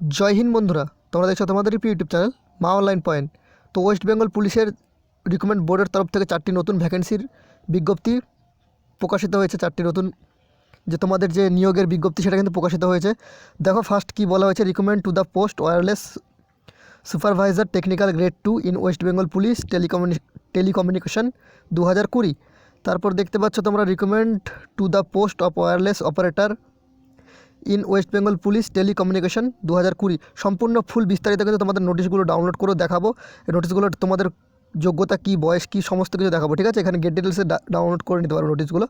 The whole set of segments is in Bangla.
জয় হিন্দ বন্ধুরা, তোমরা দেখছ তোমাদের YouTube channel Maa online point. তো ওয়েস্ট বেঙ্গল পুলিশের রিক্রুটমেন্ট বোর্ডের তরফ থেকে চারটি নতুন ভ্যাকেন্সির বিজ্ঞপ্তি প্রকাশিত হয়েছে, চারটি নতুন। যে তোমাদের যে নিয়োগের বিজ্ঞপ্তি, সেটা কিন্তু প্রকাশিত হয়েছে। দেখো ফার্স্ট কি বলা হয়েছে recruitment to the post wireless supervisor technical grade two in West Bengal police টেলিকমিউনি telecommunication দু হাজার কুড়ি। তারপর দেখতে পাচ্ছ তোমরা recruitment to the post of wireless operator in West Bengal police telecommunication দু হাজার কুড়ি। সম্পূর্ণ ফুল বিস্তারিত কিন্তু তোমাদের নোটিশগুলো ডাউনলোড করে দেখাবো। নোটিশগুলো তোমাদের যোগ্যতা কী, বয়স কী, সমস্ত কিছু দেখাবো, ঠিক আছে? এখানে গেট ডিটেলসে ডাউনলোড করে নিতে পারো নোটিশগুলো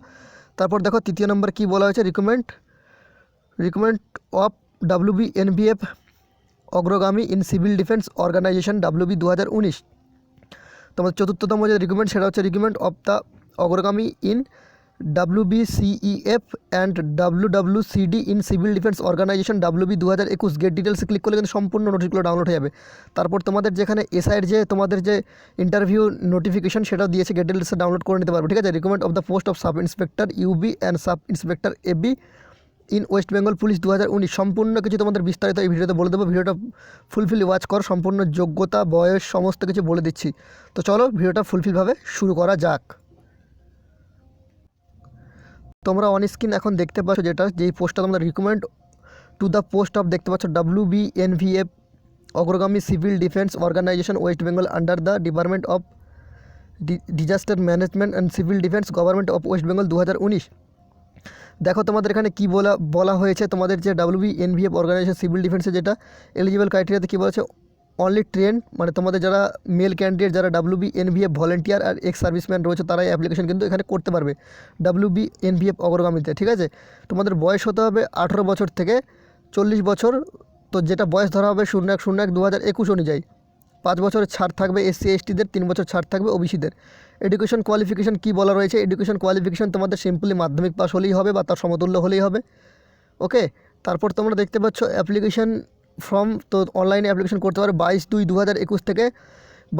তারপর দেখো, তৃতীয় নম্বর কী বলা হয়েছে? Recommend recommend of WB NVF Agragami in civil defence organisation WB দু হাজার উনিশ। তোমাদের চতুর্থতম যে রিকমেন্ড সেটা হচ্ছে recommend of the Agragami in WBCEF and W W CD in civil defence organisation WB দু হাজার একুশ। গেট ডিটেলসে ক্লিক করলে কিন্তু সম্পূর্ণ নোটিশগুলো ডাউনলোড হয়ে যাবে। তারপর তোমাদের যেখানে এসআইয়ের যে, তোমাদের যে ইন্টারভিউ নোটিফিকেশন সেটাও দিয়েছে গেট ডিটেলসে ডাউনলোড করে নিতে পারবে, ঠিক আছে? Recommend of the post of sub inspector UB and sub inspector AB in West Bengal police দু হাজার উনিশ। সম্পূর্ণ কিছু তোমাদের বিস্তারিত এই ভিডিওতে বলে দেবো। ভিডিওটা ফুলফিল ওয়াচ কর, সম্পূর্ণ যোগ্যতা, বয়স, সমস্ত কিছু বলে দিচ্ছি। তো চলো, ভিডিওটা ফুলফিলভাবে শুরু করা যাক। তোমরা অন স্ক্রিন এখন দেখতে পাচ্ছ যেটা, যেই পোস্টটা তোমরা recommend to the post of দেখতে পাচ্ছ W B NVF Agragami civil defence organisation West Bengal under the department of disaster management and civil defence government of West Bengal দু হাজার উনিশ। দেখো তোমাদের এখানে কী বলা বলা হয়েছে, তোমাদের যে ডাব্লিউবি এনভিএফ অর্গানাইজেশন সিভিল ডিফেন্সে যেটা এলিজিবল ক্রাইটেরিয়াতে কী বলেছে? অনলি ট্রেন মানে তোমাদের যারা মেল ক্যান্ডিডেট যারা ডাব্লিউবি এনভিএফ ভলেন্টিয়ার আর এক্স সার্ভিসম্যান রয়েছে, তারাই অ্যাপ্লিকেশন কিন্তু এখানে করতে পারবে ডাব্লিউবি এনভিএফ অগ্রগামীতে, ঠিক আছে? তোমাদের বয়স হতে হবে আঠেরো বছর থেকে চল্লিশ বছর, তো যেটা বয়স ধরা হবে শূন্য এক শূন্য এক দু হাজার একুশ অনুযায়ী। পাঁচ বছরের ছাড় থাকবে এসসি এসটিদের তিন বছর ছাড় থাকবে ওবিসিদের এডুকেশন কোয়ালিফিকেশন কী বলা রয়েছে? এডুকেশন কোয়ালিফিকেশন তোমাদের সিম্পলি মাধ্যমিক পাস হলেই হবে বা তার সমতুল্য হলেই হবে। ওকে তারপর তোমরা দেখতে পাচ্ছ অ্যাপ্লিকেশন ফর্ম তো অনলাইনে অ্যাপ্লিকেশন করতে পারো বাইশ দুই দু থেকে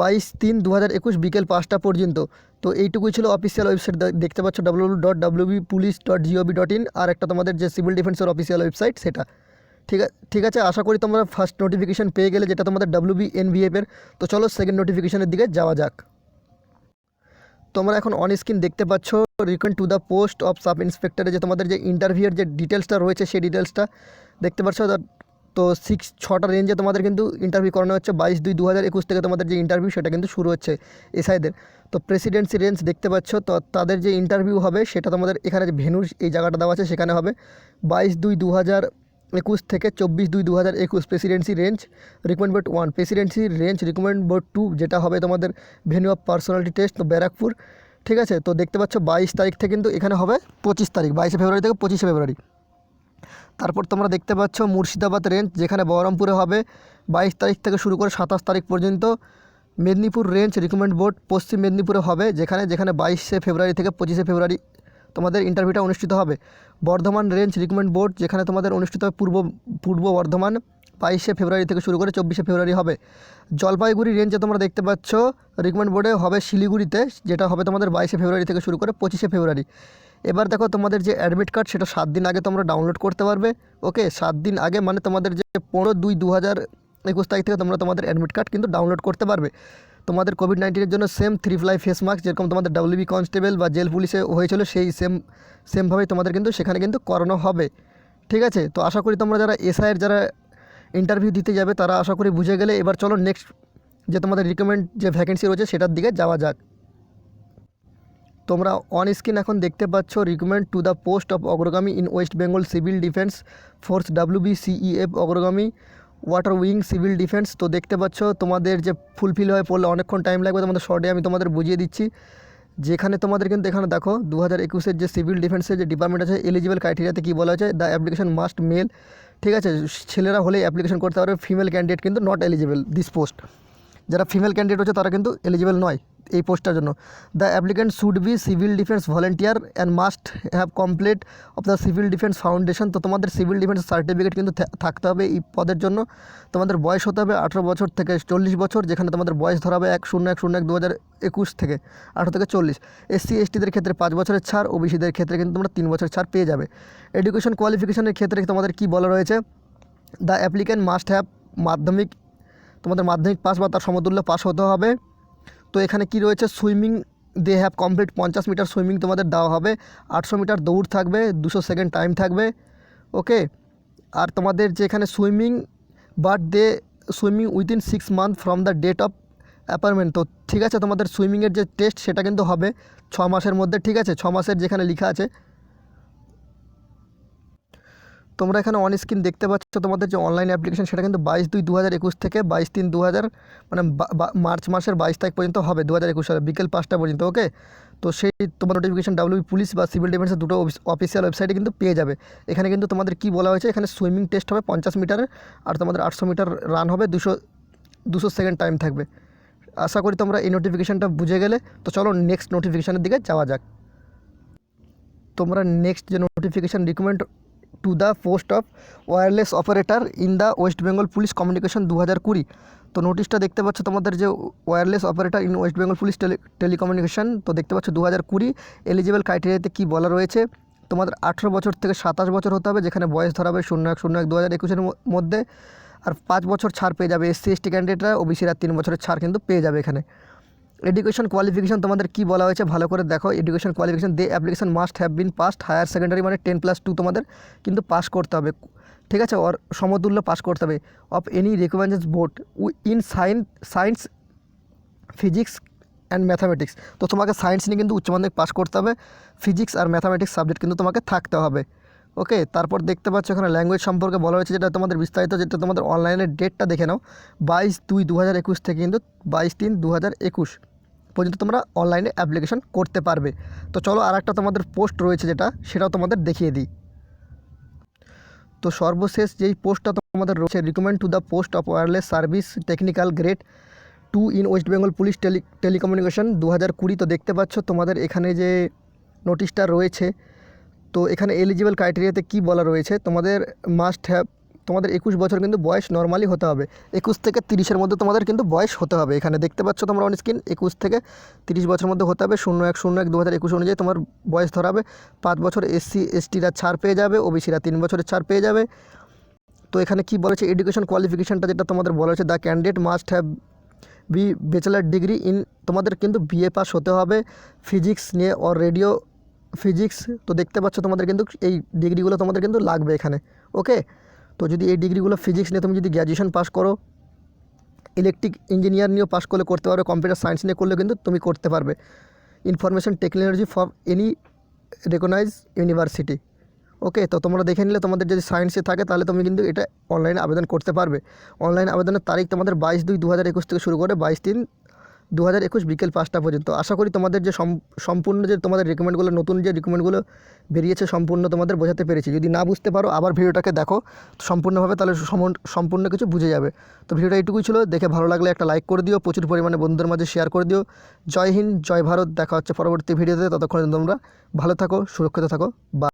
বাইশ তিন দু হাজার একুশ বিকেল পাঁচটা পর্যন্ত। তো এইটুকুই ছিল অফিসিয়াল ওয়েবসাইট দেখতে পাচ্ছ W dot WB police dot GOB dot in আর একটা তোমাদের যে সিভিল ডিফেন্সের অফিসিয়াল ওয়েবসাইট সেটা। ঠিক আছে ঠিক আছে, আশা করি তোমরা ফার্স্ট নোটিফিকেশান পেয়ে গেলে যেটা তোমাদের ডাব্লিউবি এনভিএফের তো চলো সেকেন্ড নোটিফিকেশানের দিকে যাওয়া যাক। তোমরা এখন অন স্ক্রিন দেখতে পাচ্ছ recon to the post of sub ইন্সপেক্টরে যে তোমাদের যে ইন্টারভিউয়ের যে ডিটেলসটা রয়েছে, সেই ডিটেলসটা দেখতে পাচ্ছ তো সিক্স ছটা রেঞ্জে তোমাদের কিন্তু ইন্টারভিউ করানো হচ্ছে। বাইশ দুই দু হাজার একুশ থেকে তোমাদের যে ইন্টারভিউ সেটা কিন্তু শুরু হচ্ছে এসআইদের তো প্রেসিডেন্সি রেঞ্জ দেখতে পাচ্ছ, তো তাদের যে ইন্টারভিউ হবে, সেটা তোমাদের এখানে যে ভেনুর এই জায়গাটা দেওয়া আছে, সেখানে হবে। বাইশ দুই দু হাজার একুশ থেকে চব্বিশ দুই দু হাজার একুশ presidency range recommend board one presidency range recommend board two যেটা হবে তোমাদের ভেনু অফ পার্সোনালিটি টেস্ট তো ব্যারাকপুর। ঠিক আছে? তো দেখতে পাচ্ছ, বাইশ তারিখ থেকে কিন্তু এখানে হবে পঁচিশ তারিখ, বাইশে ফেব্রুয়ারি থেকে পঁচিশে ফেব্রুয়ারি। তারপর তোমরা দেখতে পাচ্ছ মুর্শিদাবাদ রেঞ্জ যেখানে বহরমপুরে হবে বাইশ তারিখ থেকে শুরু করে সাতাশ তারিখ পর্যন্ত। মেদিনীপুর রেঞ্জ রিকমেন্ড বোর্ড পশ্চিম মেদিনীপুরে হবে, যেখানে যেখানে বাইশে ফেব্রুয়ারি থেকে পঁচিশে ফেব্রুয়ারি তোমাদের ইন্টারভিউটা অনুষ্ঠিত হবে। বর্ধমান রেঞ্জ রিকমেন্ড বোর্ড যেখানে তোমাদের অনুষ্ঠিত হবে পূর্ব পূর্ব বর্ধমান, বাইশে ফেব্রুয়ারি থেকে শুরু করে চব্বিশে ফেব্রুয়ারি হবে। জলপাইগুড়ি রেঞ্জে তোমরা দেখতে পাচ্ছ রিকমেন্ড বোর্ডে হবে শিলিগুড়িতে, যেটা হবে তোমাদের বাইশে ফেব্রুয়ারি থেকে শুরু করে পঁচিশে ফেব্রুয়ারি। এবার দেখো তোমাদের যে অ্যাডমিট কার্ড সেটা সাত দিন আগে তোমরা ডাউনলোড করতে পারবে ওকে সাত দিন আগে মানে তোমাদের যে পনেরো দুই দু হাজার একুশ তারিখ থেকে তোমরা তোমাদের অ্যাডমিট কার্ড কিন্তু ডাউনলোড করতে পারবে। তোমাদের কোভিড নাইন্টিনের জন্য same three ply face mask যেরকম তোমাদের ডাব্লিউবি কনস্টেবল বা জেল পুলিশে হয়েছিল সেই সেম সেমভাবেই তোমাদের কিন্তু সেখানে কিন্তু করানো হবে, ঠিক আছে? তো আশা করি তোমরা যারা এসআইয়ের যারা ইন্টারভিউ দিতে যাবে তারা আশা করি বুঝে গেলে। এবার চলো নেক্সট যে তোমাদের রিকমেন্ড যে ভ্যাকেন্সি রয়েছে সেটার দিকে যাওয়া যাক। তোমরা অন স্ক্রিন এখন দেখতে পাচ্ছ recommend to the post of অগ্রগামী in West Bengal civil defence force WB CEF অগ্রগামী ওয়াটার উইং সিভিল ডিফেন্স তো দেখতে পাচ্ছ তোমাদের যে ফুলফিল হয়ে পড়লে, অনেকক্ষণ টাইম লাগবে তোমাদের শর্টে আমি তোমাদের বুঝিয়ে দিচ্ছি। যেখানে তোমাদের কিন্তু এখানে দেখো দু হাজার একুশের যে সিভিল ডিফেন্সের যে ডিপার্টমেন্ট আছে এলিজিবল ক্রাইটেরিয়াতে কী বলা হয়েছে? দ্য অ্যাপ্লিকেশন মাস্ট মেল ঠিক আছে, ছেলেরা হলেই অ্যাপ্লিকেশন করতে পারবে ফিমেল ক্যান্ডিডেট কিন্তু নট এলিজিবল দিস পোস্ট যারা ফিমেল ক্যান্ডিডেট হচ্ছে তারা কিন্তু এলিজিবল নয়। এই পোস্টটার জন্য। The applicant should be civil defence volunteer and must have complete of the civil defence foundation তো তোমাদের সিভিল ডিফেন্স সার্টিফিকেট কিন্তু থাকতে হবে এই পদের জন্য। তোমাদের বয়স হতে হবে আঠেরো বছর থেকে চল্লিশ বছর, যেখানে তোমাদের বয়স ধরা হবে এক শূন্য এক শূন্য এক দু হাজার একুশ থেকে আঠেরো থেকে চল্লিশ। এসসি এসটিদের ক্ষেত্রে পাঁচ বছরের ছাড় ওবিসিদের ক্ষেত্রে কিন্তু তোমরা তিন বছরের ছাড় পেয়ে যাবে। এডুকেশন কোয়ালিফিকেশনের ক্ষেত্রে তোমাদের কী বলা রয়েছে? দ্য অ্যাপ্লিক্যান্ট মাস্ট হ্যাভ মাধ্যমিক, তোমাদের মাধ্যমিক পাস বা তার সমতুল্য পাস হতে হবে। তো এখানে কি রয়েছে? সুইমিং দে হ্যাভ কমপ্লিট পঞ্চাশ মিটার সুইমিং তোমাদের দেওয়া হবে। আটশো মিটার দৌড় থাকবে, দুশো সেকেন্ড টাইম থাকবে ওকে আর তোমাদের যে এখানে swimming but they swimming within six month from the date of appointment তো ঠিক আছে, তোমাদের সুইমিংয়ের যে টেস্ট সেটা কিন্তু হবে ছ মাসের মধ্যে, ঠিক আছে? ছ মাসের যেখানে লেখা আছে তোমরা এখানে অন স্ক্রিন দেখতে পাচ্ছ তোমাদের যে অনলাইন অ্যাপ্লিকেশন সেটা কিন্তু বাইশ দুই দু হাজার একুশ থেকে বাইশ তিন দু হাজার মানে মার্চ মাসের বাইশ তারিখ পর্যন্ত হবে দু হাজার একুশ সালে বিকেল পাঁচটা পর্যন্ত ওকে তো সেই তোমার নোটিফিকেশন ডাব্লিউ পুলিশ বা সিভিল ডিফেন্সের দুটো অফিসিয়াল ওয়েবসাইটে কিন্তু পেয়ে যাবে। এখানে কিন্তু তোমাদের কি বলা হয়েছে? এখানে সুইমিং টেস্ট হবে পঞ্চাশ মিটারের আর তোমাদের আটশো মিটার রান হবে দুশো দুশো সেকেন্ড টাইম থাকবে। আশা করি তোমরা এই নোটিফিকেশানটা বুঝে গেলে। তো চলো নেক্সট নোটিফিকেশানের দিকে যাওয়া যাক। তোমরা নেক্সট যে notification recommend to the post of wireless operator in the West Bengal police communication দু হাজার কুড়ি। তো নোটিশটা দেখতে পাচ্ছ তোমাদের যে wireless operator in West Bengal police tele telecommunication তো দেখতে পাচ্ছ দু হাজার কুড়ি। এলিজিবল ক্রাইটেরিয়াতে কী বলা রয়েছে? তোমাদের আঠেরো বছর থেকে সাতাশ বছর হতে হবে, যেখানে বয়স ধরা হবে শূন্য এক শূন্য এক দু হাজার একুশের মধ্যে। আর পাঁচ বছর ছাড় পেয়ে যাবে এসসি, এসটি ক্যান্ডিডেটরা ওবিসিরা তিন বছরের ছাড় কিন্তু পেয়ে যাবে এখানে। এডুকেশন কোয়ালিফিকেশন তোমাদের কি বলা হয়েছে ভালো করে দেখো। Education qualification they application must have been past higher secondary মানে টেন প্লাস টু তোমাদের কিন্তু পাস করতে হবে। ঠিক আছে? ওর সমতুল্য পাস করতে হবে। Of any recommended board in science science physics and mathematics তো তোমাকে সায়েন্স নিয়ে কিন্তু উচ্চ মাধ্যমিক পাস করতে হবে। ফিজিক্স আর ম্যাথামেটিক্স সাবজেক্ট কিন্তু তোমাকে থাকতে হবে। ওকে তারপর দেখতে পাচ্ছ এখানে ল্যাঙ্গুয়েজ সম্পর্কে বলা হয়েছে যেটা তোমাদের বিস্তারিত, যেটা তোমাদের অনলাইনের ডেটটা দেখে নাও। বাইশ দুই দু হাজার একুশ থেকে কিন্তু বাইশ তিন দু হাজার একুশ। পর্যন্ত তোমরা অনলাইনে অ্যাপ্লিকেশন করতে পারবে। তো চলো আর একটা তোমাদের পোস্ট রয়েছে যেটা, সেটাও তোমাদের দেখিয়ে দিই। তো সর্বশেষ যেই পোস্টটা তোমাদের রয়েছে recommend to the post of wireless service technical grade two in West Bengal police tele telecommunication দু হাজার কুড়ি। তো দেখতে পাচ্ছ তোমাদের এখানে যে নোটিশটা রয়েছে, তো এখানে এলিজিবল ক্রাইটেরিয়াতে কি বলা রয়েছে? তোমাদের মাস্ট হ্যাভ তোমাদের একুশ বছর কিন্তু বয়স নর্মালি হতে হবে। একুশ থেকে তিরিশের মধ্যে তোমাদের কিন্তু বয়স হতে হবে। এখানে দেখতে পাচ্ছ তোমরা অন স্ক্রিন একুশ থেকে তিরিশ বছরের মধ্যে হতে হবে। শূন্য এক শূন্য এক দু হাজার একুশ অনুযায়ী তোমার বয়স ধরাবে পাঁচ বছর এসসি এসটিরা ছাড় পেয়ে যাবে ওবিসিরা তিন বছরের ছাড় পেয়ে যাবে। তো এখানে কি বলেছে? এডুকেশন কোয়ালিফিকেশানটা যেটা তোমাদের বলা হয়েছে the candidate must have be bachelor degree in তোমাদের কিন্তু বিএ পাস হতে হবে। ফিজিক্স নিয়ে অর রেডিও ফিজিক্স তো দেখতে পাচ্ছ তোমাদের কিন্তু এই ডিগ্রিগুলো তোমাদের কিন্তু লাগবে এখানে। ওকে তো যদি এই ডিগ্রিগুলো ফিজিক্স নিয়ে তুমি যদি গ্র্যাজুয়েশন পাস করো ইলেকট্রিক ইঞ্জিনিয়ার নিয়েও পাস করলে করতে পারবে কম্পিউটার সায়েন্স নিয়ে করলে কিন্তু তুমি করতে পারবে। Information technology for any recognise university okay তো তোমরা দেখে নিলে তোমাদের যদি সায়েন্সে থাকে, তাহলে তুমি কিন্তু এটা অনলাইনে আবেদন করতে পারবে। অনলাইন আবেদনের তারিখ তোমাদের বাইশ দুই দু হাজার একুশ থেকে শুরু করে বাইশ তিন দু হাজার একুশ বিকেল পাঁচটা পর্যন্ত। আশা করি তোমাদের যে সম- সম্পূর্ণ যে তোমাদের রিকমেন্ডগুলো নতুন যে রিকমেন্ডগুলো বেরিয়েছে, সম্পূর্ণ তোমাদের বোঝাতে পেরেছি। যদি না বুঝতে পারো, আবার ভিডিওটাকে দেখো, সম্পূর্ণভাবে তাহলে সম্পূর্ণ কিছু বুঝে যাবে। তো ভিডিওটা এইটুকুই ছিল। দেখে ভালো লাগলে একটা লাইক করে দিও, প্রচুর পরিমাণে বন্ধুদের মাঝে শেয়ার করে দিও। জয় হিন্দ, জয় ভারত, দেখা হচ্ছে পরবর্তী ভিডিওতে। ততক্ষণে তোমরা ভালো থাকো, সুরক্ষিত থাকো। বা